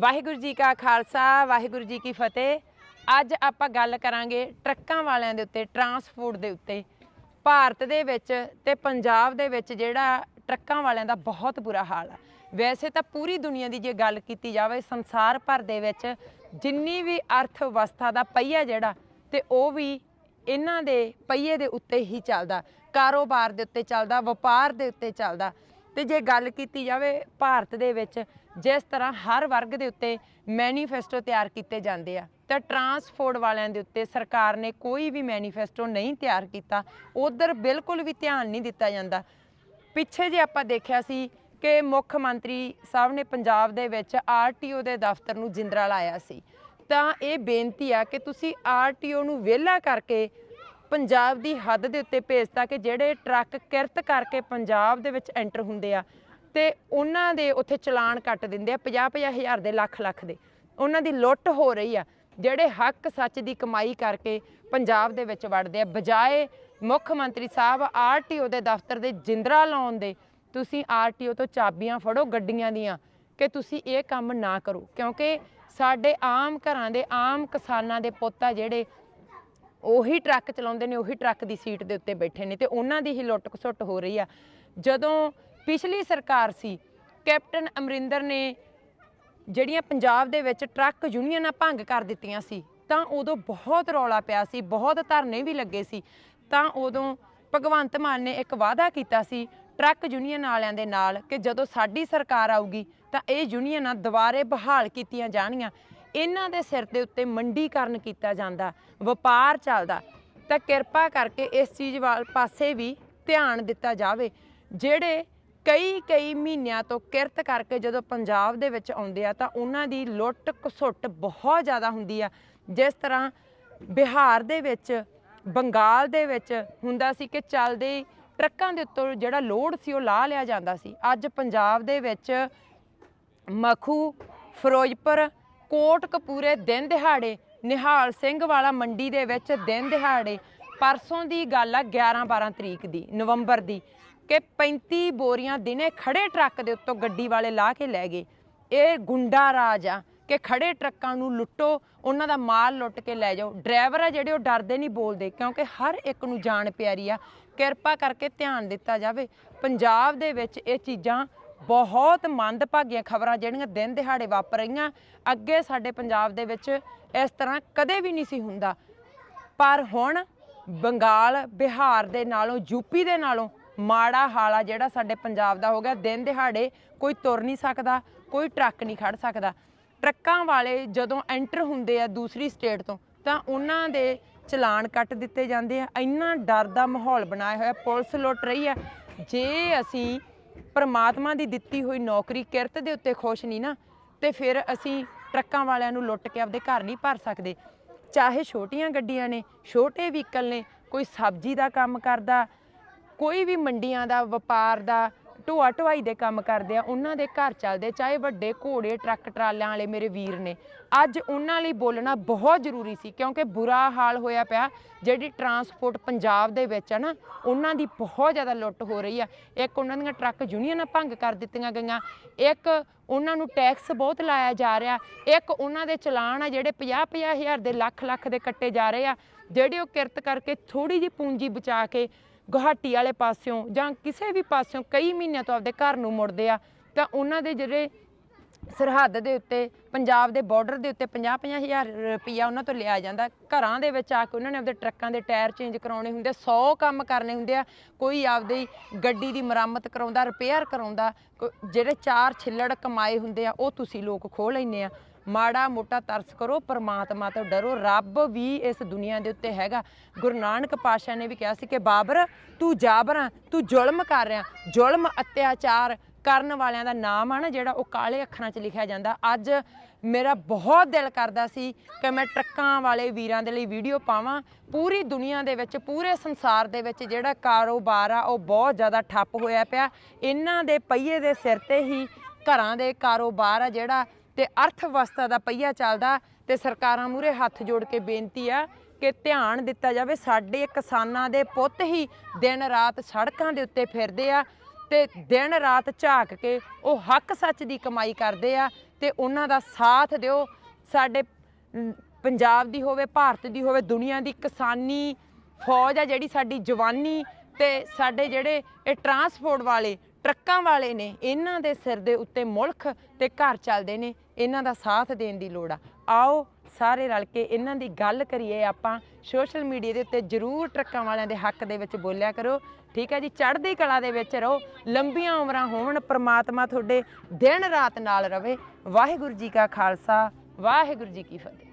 ਵਾਹਿਗੁਰੂ ਜੀ ਕਾ ਖਾਲਸਾ, ਵਾਹਿਗੁਰੂ ਜੀ ਕੀ ਫਤਿਹ। ਅੱਜ ਆਪਾਂ ਗੱਲ ਕਰਾਂਗੇ ਟਰੱਕਾਂ ਵਾਲਿਆਂ ਦੇ ਉੱਤੇ, ਟਰਾਂਸਪੋਰਟ ਦੇ ਉੱਤੇ। ਭਾਰਤ ਦੇ ਵਿੱਚ ਤੇ ਪੰਜਾਬ ਦੇ ਵਿੱਚ ਜਿਹੜਾ ਟਰੱਕਾਂ ਵਾਲਿਆਂ ਦਾ ਬਹੁਤ ਬੁਰਾ ਹਾਲ ਆ। ਵੈਸੇ ਤਾਂ ਪੂਰੀ ਦੁਨੀਆ ਦੀ ਜੇ ਗੱਲ ਕੀਤੀ ਜਾਵੇ, ਸੰਸਾਰ ਭਰ ਦੇ ਵਿੱਚ ਜਿੰਨੀ ਵੀ ਅਰਥ ਵਿਵਸਥਾ ਦਾ ਪਹੀਆ ਜਿਹੜਾ ਤੇ ਉਹ ਵੀ ਇਹਨਾਂ ਦੇ ਪਹੀਏ ਦੇ ਉੱਤੇ ਹੀ ਚੱਲਦਾ। ਕਾਰੋਬਾਰ ਦੇ ਉੱਤੇ ਚੱਲਦਾ, ਵਪਾਰ ਦੇ ਉੱਤੇ ਚੱਲਦਾ। ਤੇ ਜੇ ਗੱਲ ਕੀਤੀ ਜਾਵੇ ਭਾਰਤ ਦੇ ਵਿੱਚ, ਜਿਸ ਤਰ੍ਹਾਂ ਹਰ ਵਰਗ ਦੇ ਉੱਤੇ ਮੈਨੀਫੈਸਟੋ ਤਿਆਰ ਕੀਤੇ ਜਾਂਦੇ ਆ, ਤਾਂ ਟਰਾਂਸਪੋਰਟ ਵਾਲਿਆਂ ਦੇ ਉੱਤੇ ਸਰਕਾਰ ਨੇ ਕੋਈ ਵੀ ਮੈਨੀਫੈਸਟੋ ਨਹੀਂ ਤਿਆਰ ਕੀਤਾ, ਉਧਰ ਬਿਲਕੁਲ ਵੀ ਧਿਆਨ ਨਹੀਂ ਦਿੱਤਾ ਜਾਂਦਾ। ਪਿੱਛੇ ਜੇ ਆਪਾਂ ਦੇਖਿਆ ਸੀ ਕਿ ਮੁੱਖ ਮੰਤਰੀ ਸਾਹਿਬ ਨੇ ਪੰਜਾਬ ਦੇ ਵਿੱਚ ਆਰਟੀਓ ਦੇ ਦਫ਼ਤਰ ਨੂੰ ਜਿੰਦਰਾ ਲਾਇਆ ਸੀ, ਤਾਂ ਇਹ ਬੇਨਤੀ ਆ ਕਿ ਤੁਸੀਂ ਆਰਟੀਓ ਨੂੰ ਵਿਹਲਾ ਕਰਕੇ ਪੰਜਾਬ ਦੀ ਹੱਦ ਦੇ ਉੱਤੇ ਭੇਜਤਾ ਕਿ ਜਿਹੜੇ ਟਰੱਕ ਕਿਰਤ ਕਰਕੇ ਪੰਜਾਬ ਦੇ ਵਿੱਚ ਐਂਟਰ ਹੁੰਦੇ ਆ ਤੇ ਉਹਨਾਂ ਦੇ ਉੱਥੇ ਚਲਾਨ ਕੱਟ ਦਿੰਦੇ ਆ 50 ਹਜ਼ਾਰ ਦੇ ਲੱਖ ਲੱਖ ਦੇ। ਉਹਨਾਂ ਦੀ ਲੁੱਟ ਹੋ ਰਹੀ ਆ, ਜਿਹੜੇ ਹੱਕ ਸੱਚ ਦੀ ਕਮਾਈ ਕਰਕੇ ਪੰਜਾਬ ਦੇ ਵਿੱਚ ਵੜਦੇ ਆ। ਬਜਾਏ ਮੁੱਖ ਮੰਤਰੀ ਸਾਹਿਬ ਆਰਟੀਓ ਦੇ ਦਫ਼ਤਰ ਦੇ ਜਿੰਦਰਾ ਲਾਉਣ ਦੇ, ਤੁਸੀਂ ਆਰਟੀਓ ਤੋਂ ਚਾਬੀਆਂ ਫੜੋ ਗੱਡੀਆਂ ਦੀਆਂ ਕਿ ਤੁਸੀਂ ਇਹ ਕੰਮ ਨਾ ਕਰੋ। ਕਿਉਂਕਿ ਸਾਡੇ ਆਮ ਘਰਾਂ ਦੇ, ਆਮ ਕਿਸਾਨਾਂ ਦੇ ਪੁੱਤ ਆ ਜਿਹੜੇ ਉਹੀ ਟਰੱਕ ਚਲਾਉਂਦੇ ਨੇ, ਉਹੀ ਟਰੱਕ ਦੀ ਸੀਟ ਦੇ ਉੱਤੇ ਬੈਠੇ ਨੇ ਤੇ ਉਹਨਾਂ ਦੀ ਹੀ ਲੁੱਟ ਖਸੁੱਟ ਹੋ ਰਹੀ ਆ। ਜਦੋਂ ਪਿਛਲੀ ਸਰਕਾਰ ਸੀ, ਕੈਪਟਨ ਅਮਰਿੰਦਰ ਨੇ ਜਿਹੜੀਆਂ ਪੰਜਾਬ ਦੇ ਵਿੱਚ ਟਰੱਕ ਯੂਨੀਅਨਾਂ ਭੰਗ ਕਰ ਦਿੱਤੀਆਂ ਸੀ, ਤਾਂ ਉਦੋਂ ਬਹੁਤ ਰੌਲਾ ਪਿਆ ਸੀ, ਬਹੁਤ ਧਰਨੇ ਵੀ ਲੱਗੇ ਸੀ। ਤਾਂ ਉਦੋਂ ਭਗਵੰਤ ਮਾਨ ਨੇ ਇੱਕ ਵਾਅਦਾ ਕੀਤਾ ਸੀ, ਟਰੱਕ ਯੂਨੀਅਨ ਵਾਲਿਆਂ ਦੇ ਨਾਲ ਕਿ ਜਦੋਂ ਸਾਡੀ ਸਰਕਾਰ ਆਊਗੀ ਤਾਂ ਇਹ ਯੂਨੀਅਨਾਂ ਦੁਬਾਰੇ ਬਹਾਲ ਕੀਤੀਆਂ ਜਾਣਗੀਆਂ। ਇਹਨਾਂ ਦੇ ਸਿਰ ਦੇ ਉੱਤੇ ਮੰਡੀਕਰਨ ਕੀਤਾ ਜਾਂਦਾ, ਵਪਾਰ ਚੱਲਦਾ। ਤਾਂ ਕਿਰਪਾ ਕਰਕੇ ਇਸ ਚੀਜ਼ ਵੱਲ ਪਾਸੇ ਵੀ ਧਿਆਨ ਦਿੱਤਾ ਜਾਵੇ, ਜਿਹੜੇ ਕਈ ਕਈ ਮਹੀਨਿਆਂ ਤੋਂ ਕਿਰਤ ਕਰਕੇ ਜਦੋਂ ਪੰਜਾਬ ਦੇ ਵਿੱਚ ਆਉਂਦੇ ਆ ਤਾਂ ਉਹਨਾਂ ਦੀ ਲੁੱਟ ਘਸੁੱਟ ਬਹੁਤ ਜ਼ਿਆਦਾ ਹੁੰਦੀ ਆ। ਜਿਸ ਤਰ੍ਹਾਂ ਬਿਹਾਰ ਦੇ ਵਿੱਚ, ਬੰਗਾਲ ਦੇ ਵਿੱਚ ਹੁੰਦਾ ਸੀ ਕਿ ਚੱਲਦੇ ਟਰੱਕਾਂ ਦੇ ਉੱਤੋਂ ਜਿਹੜਾ ਲੋਡ ਸੀ ਉਹ ਲਾ ਲਿਆ ਜਾਂਦਾ ਸੀ। ਅੱਜ ਪੰਜਾਬ ਦੇ ਵਿੱਚ ਮਖੂ, ਫਿਰੋਜ਼ਪੁਰ ਕੋਟ ਕਪੂਰੇ ਦਿਨ ਦਿਹਾੜੇ ਨਿਹਾਲ ਸਿੰਘ ਵਾਲਾ ਮੰਡੀ ਦੇ ਵਿੱਚ ਦਿਨ ਦਿਹਾੜੇ ਪਰਸੋਂ ਦੀ ਗੱਲ ਆ 11 12 ਤਰੀਕ ਦੀ, ਨਵੰਬਰ ਦੀ, ਕਿ 35 ਬੋਰੀਆਂ ਦਿਨੇ ਖੜੇ ਟਰੱਕ ਦੇ ਉੱਤੋਂ ਗੱਡੀ ਵਾਲੇ ਲਾ ਕੇ ਲੈ ਗਏ। ਇਹ ਗੁੰਡਾ ਰਾਜ ਆ ਕਿ ਖੜੇ ਟਰੱਕਾਂ ਨੂੰ ਲੁੱਟੋ, ਉਹਨਾਂ ਦਾ ਮਾਲ ਲੁੱਟ ਕੇ ਲੈ ਜਾਓ। ਡਰਾਈਵਰ ਆ ਜਿਹੜੇ ਉਹ ਡਰਦੇ ਨਹੀਂ ਬੋਲਦੇ, ਕਿਉਂਕਿ ਹਰ ਇੱਕ ਨੂੰ ਜਾਣ ਪਿਆਰੀ ਆ। ਕਿਰਪਾ ਕਰਕੇ ਧਿਆਨ ਦਿੱਤਾ ਜਾਵੇ। ਪੰਜਾਬ ਦੇ ਵਿੱਚ ਇਹ ਚੀਜ਼ਾਂ ਬਹੁਤ ਮੰਦਭਾਗੀਆਂ ਖਬਰਾਂ ਜਿਹੜੀਆਂ ਦਿਨ ਦਿਹਾੜੇ ਵਾਪਰ ਰਹੀਆਂ। ਅੱਗੇ ਸਾਡੇ ਪੰਜਾਬ ਦੇ ਵਿੱਚ ਇਸ ਤਰ੍ਹਾਂ ਕਦੇ ਵੀ ਨਹੀਂ ਸੀ ਹੁੰਦਾ। ਪਰ ਹੁਣ ਬੰਗਾਲ, ਬਿਹਾਰ ਦੇ ਨਾਲੋਂ ਯੂਪੀ ਦੇ ਨਾਲੋਂ ਮਾੜਾ ਹਾਲਾ ਜਿਹੜਾ ਸਾਡੇ ਪੰਜਾਬ ਦਾ ਹੋ ਗਿਆ। ਦਿਨ ਦਿਹਾੜੇ ਕੋਈ ਤੁਰ ਨਹੀਂ ਸਕਦਾ, ਕੋਈ ਟਰੱਕ ਨਹੀਂ ਖੜ ਸਕਦਾ। ਟਰੱਕਾਂ ਵਾਲੇ ਜਦੋਂ ਐਂਟਰ ਹੁੰਦੇ ਆ ਦੂਸਰੀ ਸਟੇਟ ਤੋਂ, ਤਾਂ ਉਹਨਾਂ ਦੇ ਚਲਾਨ ਕੱਟ ਦਿੱਤੇ ਜਾਂਦੇ ਆ। ਇੰਨਾ ਡਰ ਦਾ ਮਾਹੌਲ ਬਣਾਇਆ ਹੋਇਆ, ਪੁਲਿਸ ਲੁੱਟ ਰਹੀ ਆ। ਜੇ ਅਸੀਂ ਪਰਮਾਤਮਾ ਦੀ ਦਿੱਤੀ ਹੋਈ ਨੌਕਰੀ ਕਿਰਤ ਦੇ ਉੱਤੇ ਖੁਸ਼ ਨਹੀਂ ਨਾ, ਤੇ ਫਿਰ ਅਸੀਂ ਟਰੱਕਾਂ ਵਾਲਿਆਂ ਨੂੰ ਲੁੱਟ ਕੇ ਆਪਦੇ ਘਰ ਨਹੀਂ ਭਰ ਸਕਦੇ। ਚਾਹੇ ਛੋਟੀਆਂ ਗੱਡੀਆਂ ਨੇ, ਛੋਟੇ ਵਹੀਕਲ ਨੇ, ਕੋਈ ਸਬਜ਼ੀ ਦਾ ਕੰਮ ਕਰਦਾ, ਕੋਈ ਵੀ ਮੰਡੀਆਂ ਦਾ, ਵਪਾਰ ਦਾ ਢੋਆ ਢੁਆਈ ਦੇ ਕੰਮ ਕਰਦੇ ਆ, ਉਹਨਾਂ ਦੇ ਘਰ ਚੱਲਦੇ, ਚਾਹੇ ਵੱਡੇ ਘੋੜੇ, ਟਰੱਕ ਟਰਾਲਿਆਂ ਵਾਲੇ ਮੇਰੇ ਵੀਰ ਨੇ। ਅੱਜ ਉਹਨਾਂ ਲਈ ਬੋਲਣਾ ਬਹੁਤ ਜ਼ਰੂਰੀ ਸੀ, ਕਿਉਂਕਿ ਬੁਰਾ ਹਾਲ ਹੋਇਆ ਪਿਆ, ਜਿਹੜੀ ਟਰਾਂਸਪੋਰਟ ਪੰਜਾਬ ਦੇ ਵਿੱਚ ਆ ਨਾ, ਉਹਨਾਂ ਦੀ ਬਹੁਤ ਜ਼ਿਆਦਾ ਲੁੱਟ ਹੋ ਰਹੀ ਆ। ਇੱਕ ਉਹਨਾਂ ਦੀਆਂ ਟਰੱਕ ਯੂਨੀਅਨਾਂ ਭੰਗ ਕਰ ਦਿੱਤੀਆਂ ਗਈਆਂ, ਇੱਕ ਉਹਨਾਂ ਨੂੰ ਟੈਕਸ ਬਹੁਤ ਲਾਇਆ ਜਾ ਰਿਹਾ, ਇੱਕ ਉਹਨਾਂ ਦੇ ਚਲਾਨ ਆ ਜਿਹੜੇ 50 ਹਜ਼ਾਰ ਦੇ ਲੱਖ ਲੱਖ ਦੇ ਕੱਟੇ ਜਾ ਰਹੇ ਆ, ਜਿਹੜੇ ਉਹ ਕਿਰਤ ਕਰਕੇ ਥੋੜੀ ਜਿਹੀ ਪੂੰਜੀ ਬਚਾ ਕੇ ਗੁਹਾਟੀ ਵਾਲੇ ਪਾਸਿਓਂ ਜਾਂ ਕਿਸੇ ਵੀ ਪਾਸਿਓਂ ਕਈ ਮਹੀਨਿਆਂ ਤੋਂ ਆਪਦੇ ਘਰ ਨੂੰ ਮੁੜਦੇ ਆ, ਤਾਂ ਉਹਨਾਂ ਦੇ ਜਿਹੜੇ ਸਰਹੱਦ ਦੇ ਉੱਤੇ, ਪੰਜਾਬ ਦੇ ਬਾਰਡਰ ਦੇ ਉੱਤੇ 50-50 ਹਜ਼ਾਰ ਰੁਪਈਆ ਉਹਨਾਂ ਤੋਂ ਲਿਆ ਜਾਂਦਾ। ਘਰਾਂ ਦੇ ਵਿੱਚ ਆ ਕੇ ਉਹਨਾਂ ਨੇ ਆਪਦੇ ਟਰੱਕਾਂ ਦੇ ਟਾਇਰ ਚੇਂਜ ਕਰਾਉਣੇ ਹੁੰਦੇ 100 ਕੰਮ ਕਰਨੇ ਹੁੰਦੇ ਆ। ਕੋਈ ਆਪਦੀ ਗੱਡੀ ਦੀ ਮੁਰੰਮਤ ਕਰਾਉਂਦਾ ਰਿਪੇਅਰ ਕਰਾਉਂਦਾ, ਕੋ- ਜਿਹੜੇ ਚਾਰ ਛਿੱਲੜ ਕਮਾਏ ਹੁੰਦੇ ਆ, ਉਹ ਤੁਸੀਂ ਲੋਕ ਖੋਹ ਲੈਨੇ ਆ। ਮਾੜਾ ਮੋਟਾ ਤਰਸ ਕਰੋ, ਪਰਮਾਤਮਾ ਤੋਂ ਡਰੋ। ਰੱਬ ਵੀ ਇਸ ਦੁਨੀਆ ਦੇ ਉੱਤੇ ਹੈਗਾ। ਗੁਰੂ ਨਾਨਕ ਪਾਤਸ਼ਾਹ ਨੇ ਵੀ ਕਿਹਾ ਸੀ ਕਿ, ਬਾਬਰ, ਤੂੰ ਜਾਬਰਾਂ ਤੂੰ ਜ਼ੁਲਮ ਕਰ ਰਿਹਾ। ਜ਼ੁਲਮ ਅਤਿਆਚਾਰ ਕਰਨ ਵਾਲਿਆਂ ਦਾ ਨਾਮ ਆ ਨਾ, ਜਿਹੜਾ ਉਹ ਕਾਲੇ ਅੱਖਰਾਂ 'ਚ ਲਿਖਿਆ ਜਾਂਦਾ। ਅੱਜ ਮੇਰਾ ਬਹੁਤ ਦਿਲ ਕਰਦਾ ਸੀ ਕਿ ਮੈਂ ਟਰੱਕਾਂ ਵਾਲੇ ਵੀਰਾਂ ਦੇ ਲਈ ਵੀਡੀਓ ਪਾਵਾਂ। ਪੂਰੀ ਦੁਨੀਆ ਦੇ ਵਿੱਚ, ਪੂਰੇ ਸੰਸਾਰ ਦੇ ਵਿੱਚ ਜਿਹੜਾ ਕਾਰੋਬਾਰ ਆ, ਉਹ ਬਹੁਤ ਜ਼ਿਆਦਾ ਠੱਪ ਹੋਇਆ ਪਿਆ। ਇਹਨਾਂ ਦੇ ਪਹੀਏ ਦੇ ਸਿਰ ਤੇ ਹੀ ਘਰਾਂ ਦੇ ਕਾਰੋਬਾਰ ਆ, ਜਿਹੜਾ ਤੇ ਅਰਥ ਵਿਵਸਥਾ ਦਾ ਪਹੀਆ ਚੱਲਦਾ ਤੇ ਸਰਕਾਰਾਂ ਮੂਰੇ ਹੱਥ ਜੋੜ ਕੇ ਬੇਨਤੀ ਆ ਕਿ ਧਿਆਨ ਦਿੱਤਾ ਜਾਵੇ, ਸਾਡੇ ਕਿਸਾਨਾਂ ਦੇ ਪੁੱਤ ਹੀ ਦਿਨ ਰਾਤ ਸੜਕਾਂ ਦੇ ਉੱਤੇ ਫਿਰਦੇ ਆ ਤੇ ਦਿਨ ਰਾਤ ਝਾਕ ਕੇ ਉਹ ਹੱਕ ਸੱਚ ਦੀ ਕਮਾਈ ਕਰਦੇ ਆ ਤੇ ਉਹਨਾਂ ਦਾ ਸਾਥ ਦਿਓ। ਸਾਡੇ ਪੰਜਾਬ ਦੀ ਹੋਵੇ, ਭਾਰਤ ਦੀ ਹੋਵੇ, ਦੁਨੀਆ ਦੀ ਕਿਸਾਨੀ ਫੌਜ ਆ ਜਿਹੜੀ ਸਾਡੀ ਜਵਾਨੀ ਤੇ ਸਾਡੇ ਜਿਹੜੇ ਇਹ ਟਰਾਂਸਪੋਰਟ ਵਾਲੇ ਟਰੱਕਾਂ ਵਾਲੇ ਨੇ ਇਹਨਾਂ ਦੇ ਸਿਰ ਦੇ ਉੱਤੇ ਮੁਲਕ ਤੇ ਘਰ ਚੱਲਦੇ ਨੇ, ਇਹਨਾਂ ਦਾ ਸਾਥ ਦੇਣ ਦੀ ਲੋੜ ਆ। ਆਓ ਸਾਰੇ ਰਲ ਕੇ ਇਹਨਾਂ ਦੀ ਗੱਲ ਕਰੀਏ, ਆਪਾਂ ਸੋਸ਼ਲ ਮੀਡੀਆ ਦੇ ਉੱਤੇ ਜਰੂਰ ਟਰੱਕਾਂ ਵਾਲਿਆਂ ਦੇ ਹੱਕ ਦੇ ਵਿੱਚ ਬੋਲਿਆ ਕਰੋ। ਠੀਕ ਹੈ ਜੀ, ਚੜ੍ਹਦੀ ਕਲਾ ਦੇ ਵਿੱਚ ਰਹੋ, ਲੰਬੀਆਂ ਉਮਰਾਂ ਹੋਣ, ਪ੍ਰਮਾਤਮਾ ਤੁਹਾਡੇ ਦਿਨ ਰਾਤ ਨਾਲ ਰਵੇ। ਵਾਹਿਗੁਰੂ ਜੀ ਕਾ ਖਾਲਸਾ, ਵਾਹਿਗੁਰੂ ਜੀ ਕੀ ਫਤਿਹ।